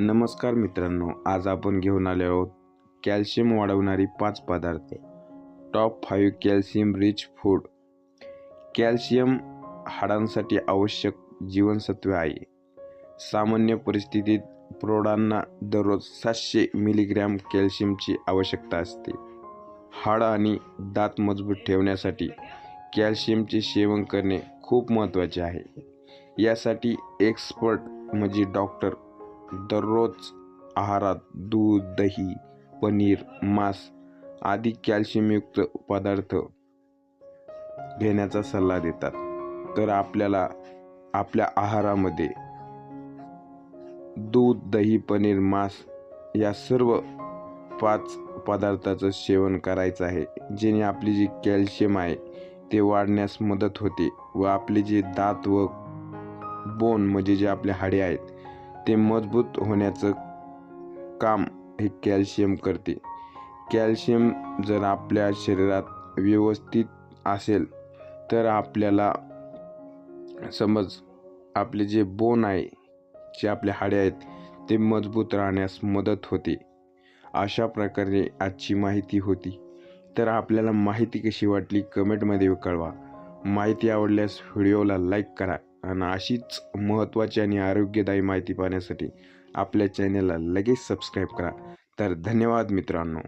नमस्कार मित्रांनो आज आपण घेऊन आलो आहोत कॅल्शियम वाढवणारी पाच पदार्थ. Top five calcium rich food. Calcium हाडांसाठी आवश्यक जीवनसत्वे आहे. सामान्य परिस्थितीत प्रौढांना दररोज सातशे मिलीग्रॅम कॅल्शियमची आवश्यकता असते. हाड आणि दात मजबूत ठेवण्यासाठी कॅल्शियमचे सेवन करणे खूप महत्त्वाचे आहे. यासाठी एक्सपर्ट म्हणजे डॉक्टर दररोज आहारात दूध दही पनीर मांस आदी कॅल्शियमयुक्त पदार्थ घेण्याचा सल्ला देतात. तर आपल्याला आपल्या आहारामध्ये दूध दही पनीर मांस या सर्व पाच पदार्थाचं सेवन करायचं आहे. जेणे आपली जी कॅल्शियम आहे ते वाढण्यास मदत होते व आपले जे दात व बोन म्हणजे जे आपले हाडे आहेत ते मजबूत होण्याचं काम हे कॅल्शियम करते. कॅल्शियम जर आपल्या शरीरात व्यवस्थित असेल तर आपल्याला समज आपले जे बोन आहे जे आपले हाडे आहेत ते मजबूत राहण्यास मदत होते. अशा प्रकारे आजची माहिती होती. तर आपल्याला माहिती कशी वाटली कमेंटमध्ये कळवा. माहिती आवडल्यास व्हिडिओला लाईक करा. आणि अशीच महत्त्वाची आणि आरोग्यदायी माहिती पाहण्यासाठी आपल्या चॅनलला लगेच सबस्क्राईब करा. तर धन्यवाद मित्रांनो.